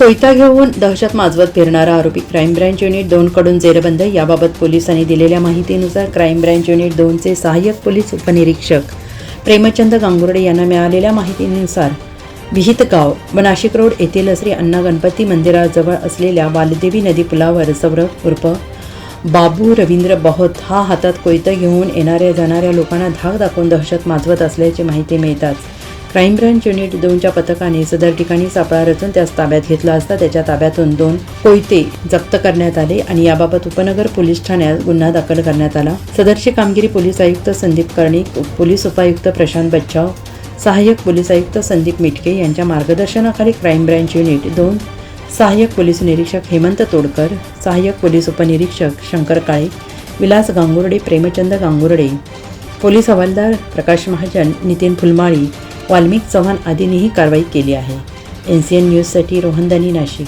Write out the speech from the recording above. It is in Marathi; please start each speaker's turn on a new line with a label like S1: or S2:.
S1: कोयता घेऊन दहशत माजवत फिरणारा आरोपी. क्राईम ब्रँच युनिट दोनकडून जेरबंद. याबाबत पोलिसांनी दिलेल्या माहितीनुसार क्राईम ब्रँच युनिट दोनचे सहाय्यक पोलीस उपनिरीक्षक प्रेमचंद गांगुर्डे यांना मिळालेल्या माहितीनुसार विहित गाव व नाशिक रोड येथील श्री अण्णा गणपती मंदिराजवळ असलेल्या वालदेवी नदी पुलावर सौरभ उर्फ बाबू रवींद्र बहोत हा हातात कोयतं घेऊन येणाऱ्या जाणाऱ्या लोकांना धाक दाखवून दहशत माजवत असल्याची माहिती मिळताच क्राईम ब्रँच युनिट दोनच्या पथकाने सदर ठिकाणी सापळा रचून त्यास ताब्यात घेतला असता त्याच्या ताब्यातून दोन कोयते जप्त करण्यात आले आणि याबाबत उपनगर पोलीस ठाण्यात गुन्हा दाखल करण्यात आला. सदरची कामगिरी पोलीस आयुक्त संदीप कर्णिक पोलीस उपायुक्त प्रशांत बच्चाव सहाय्यक पोलीस आयुक्त संदीप मिटके यांच्या मार्गदर्शनाखाली क्राईम ब्रँच युनिट दोन सहाय्यक पोलीस निरीक्षक हेमंत तोडकर सहाय्यक पोलीस उपनिरीक्षक शंकर काळे विलास गांगुर्डे प्रेमचंद गांगुर्डे पोलीस हवालदार प्रकाश महाजन नितीन फुलमाळी वाल्मिक चव्हाण आदींनीही कारवाई केली आहे. एन सी एन न्यूजसाठी रोहनदानी नाशिक.